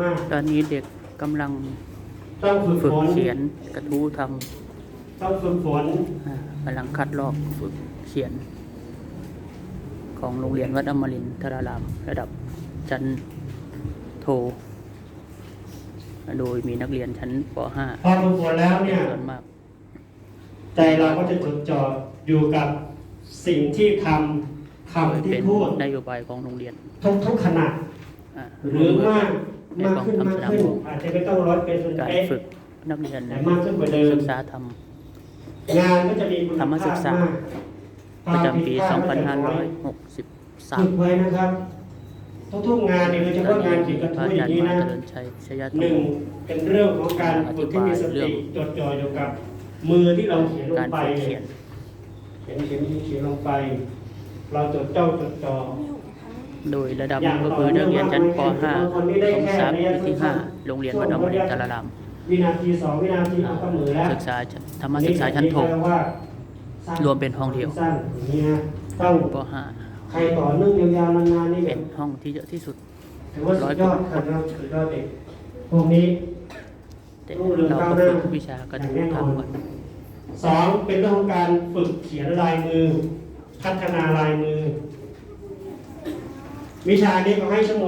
มากตอนนี้เด็กกำลังต้องฝึกฝึกฝนเขียนกระทู้ทต้องฝึกฝนำอ่ากำลังคัดลอกฝึกเขียน ของโรงเรียนวัดอมรินทราราม ระดับชั้นโท โดยมีนักเรียนชั้นป .5 พอฝึกฝนแล้วเนี่ย ส่วนมาก ใจเราก็จะจดจ่ออยู่กับสิ่งที่ทำคำที่เป็นพูดนโยบายของโรงเรียนทุกทุกๆขณะ อ่าหรือมาก ในมากกองขึ้นทัพมากสนามขึ้นหลวงอาจจะไม่ต้องร้อยเป็นส่วนการเป๊ะฝึกนักเรียนแต่มากขึ้นกว่าเดิมศึกษาธรรมงานก็จะมีคุณธรรมภาพศึกษามากประจำปีความผิดพลาดก็จะน้อยฝึก2563ไว้นะครับทุกๆงานเนี่ยโดยเฉพาะงานเขียนกระพระทู้อาอจาย่ารงย์นี้มานะเจริญชัยชยหธรนึ่รงมเป็นเรื่องของการฝึกที่มีสอธิบายเรื่ติองจดจ่ออยู่กับมือที่เราเขียนลกางรไปฝึกเนี่เขียยนเขียนเขียนเขียนลงไป เราจดจ้องจดจ่อ โดยระดับก็คือนักเรียนชั้นป .5 ของสามปีที่ 5 โรงเรียนวัดอมรินทรารามวินาทีสองวินาทีเอาก็มือแล้วศึกษาธรรมศึกษาชั้นโทรวมเป็นห้องเดียวสั้นอย่างนี้นะต้องปใครต่อเนื่องยาวๆนานๆนี่ .5 แบเป็นบห้องที่เยอะที่สุดถือว่าสุดยอดครับสุดยอดเด็กพวกนี้แต่เราก็ฝึกวิชากระทู้ทำก่อนสองเป็นเรื่องของการฝึกเขียนลายมือ พัฒนาลายมือ วิชานี้เขาให้ชั่วโมง